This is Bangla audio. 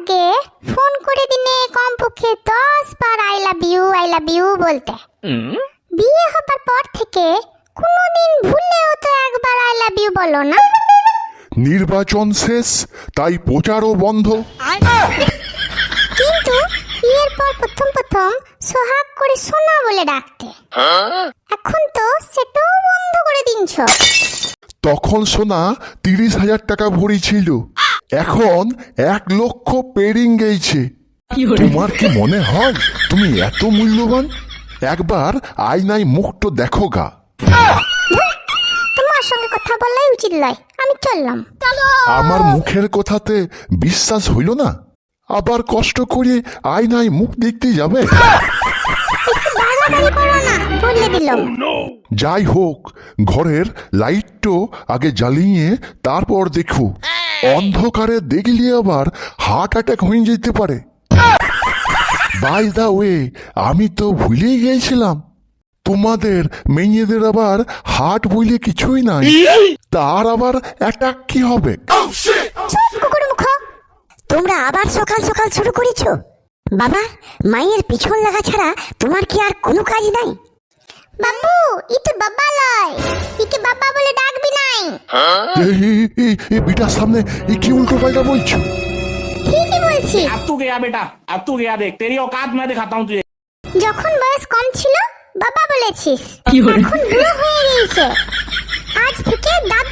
লাগে ফোন করে দিনে কমপক্ষে দশ বার I love you I love you বলতে। বিয়ে হবার পর থেকে কোনোদিন ভুলেও তো একবার আই লাভ ইউ বলো না। নির্বাচন শেষ তাই প্রচারও বন্ধ। কিন্তু বিয়ের পর প্রথম প্রথম সোহাগ করে সোনা বলে ডাকতে। এখন তো সেটাও বন্ধ করে দিনছ। তখন সোনা তিরিশ হাজার টাকা ভরি ছিল। এখন এক লক্ষ পেরিং গেছে তোমার কি মনে হয় তুমি এত মূল্যবান? একবার আয়নায় মুখটো দেখো গা। তোমার সঙ্গে কথা বলাই উচিত লয় আমি চললাম। আমার মুখের কথাতে বিশ্বাস হইল না? আবার কষ্ট করে আয়নায় মুখ দেখতে যাবে? দিলাম। যাই হোক ঘরের লাইটটো আগে জ্বালিয়ে তারপর দেখো। অন্ধকারে দেখলে আবার হার্ট অ্যাটাক হয়ে যেতে পারে। বাই দা ওয়ে আমি তো ভুলেই গিয়েছিলাম। তোমাদের মেয়েদের আবার হার্ট বইলে কিছুই নাই। তার আবার অ্যাটাক কি হবে? তোমরা আবার সকাল সকাল শুরু করেছ? বাবা মায়ের পিছন লাগা ছাড়া তোমার কি আর কোনো কাজ নাই? বাবু ই তো বাবা লয় এই, এই, এই, এই বিটার সামনে এই কি উল্টো পাল্টা বলছো ঠিকই বলছি अब तू गया बेटा अब तू गया देख तेरी औकात मैं दिखाता हूँ तुझे যখন বয়স কম ছিল বাবা বলেছিস এখন বুড়ো হয়ে গিয়েছে আজ থেকে দাদু